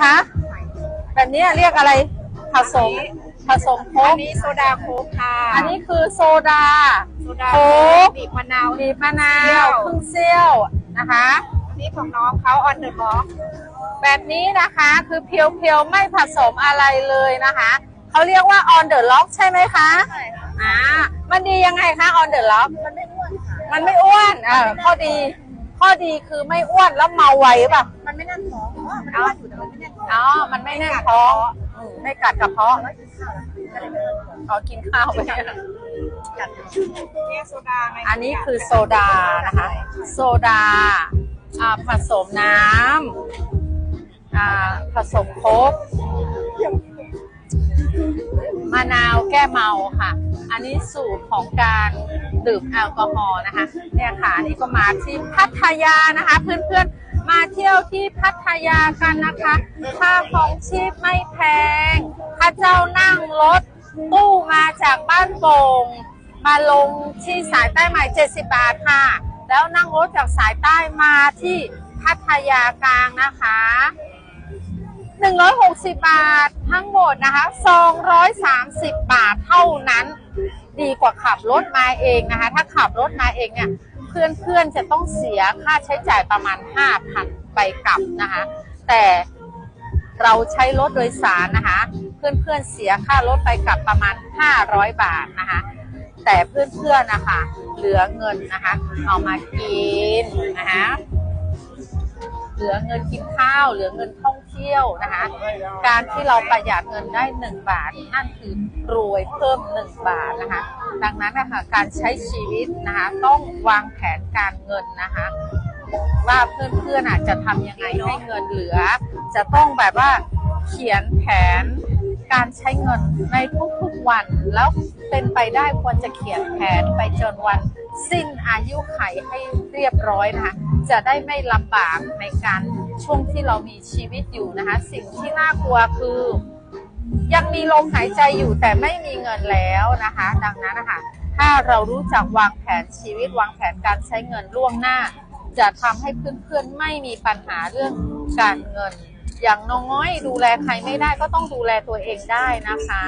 คะ แบบนี้เรียกอะไรผสมผสมโค้อักนนี้โซดาโค้กค่ะอันนี้คือโซดา โซดาโค้ก บีบมะนาว บีบมะนาเซี่ยววครึ่งเซี่ยวนะคะ อันนี้ของน้องเขาออนเดอะบ็อกแบบนี้นะคะคือเพียวๆ ไม่ผสมอะไรเลยนะคะ เขาเรียกว่า on the lock ใช่ไหมคะ ใช่ค่ะ อ่า มันดียังไงคะ on the lock มันไม่อ้วนค่ะ มันไม่อ้วนเออข้อดี ข้อดีคือไม่อ้วนแล้วเมาไวป่ะ มันไม่แน่นท้องอ๋อมันอ้วนอยู่ ไม่แน่นท้องอืมไม่กัดกระเพาะแล้วกินข้าวแล้วก็เลยไม่แน่นท้องขอกินข้าวไปกัดเนี่ยโซดาไงอันนี้คือโซดานะคะ โซดาอ่าผสมน้ำอ่าผสมโค้กมะนาวแก้เมาค่ะ อันนี้สูตรของการดื่มแอลกอฮอล์นะคะ เนี่ยค่ะ อันนี้ก็มาที่พัทยานะคะ เพื่อนๆ มาเที่ยวที่พัทยากันนะคะ ค่าของชีพไม่แพงถ้าเจ้านั่งรถตู้มาจากบ้านโป่งมาลงที่สายใต้ใหม่ 70 บาทค่ะ แล้วนั่งรถจากสายใต้มาที่พัทยากลางนะคะ 160 บาททั้งหมดนะคะ 230 บาทเท่านั้น ดีกว่าขับรถมาเองนะคะ ถ้าขับรถมาเองเนี่ยเพื่อนๆจะต้องเสียค่าใช้จ่ายประมาณ 5,000 ไปกลับนะคะ แต่เราใช้รถโดยสารนะคะ เพื่อนๆเสียค่ารถไปกลับประมาณ 500 บาทนะคะ แต่เพื่อนๆนะคะเหลือเงินนะคะ เอามากินนะคะเหลือเงินกินข้าว เหลือเงินท่อง เที่ยวนะคะ การที่เราประหยัดเงินได้ 1 บาท นั่นคือรวยเพิ่ม 1 บาทนะคะ ดังนั้นนะคะการใช้ชีวิตนะคะต้องวางแผนการเงินนะคะ ว่าเพื่อนๆอาจจะทำยังไงให้เงินเหลือ จะต้องแบบว่าเขียนแผนการใช้เงินในทุกๆวัน แล้วเป็นไปได้ควรจะเขียนแผนไปจนวันสิ้นอายุไขให้เรียบร้อยนะคะ จะได้ไม่ลำบากในการ ช่วงที่เรามีชีวิตอยู่นะคะ สิ่งที่น่ากลัวคือ ยังมีลมหายใจอยู่แต่ไม่มีเงินแล้วนะคะ ดังนั้นนะคะถ้าเรารู้จักวางแผนชีวิตวางแผนการใช้เงินล่วงหน้า จะทำให้เพื่อนๆไม่มีปัญหาเรื่องการเงิน อย่างน้อยดูแลใครไม่ได้ก็ต้องดูแลตัวเองได้นะคะ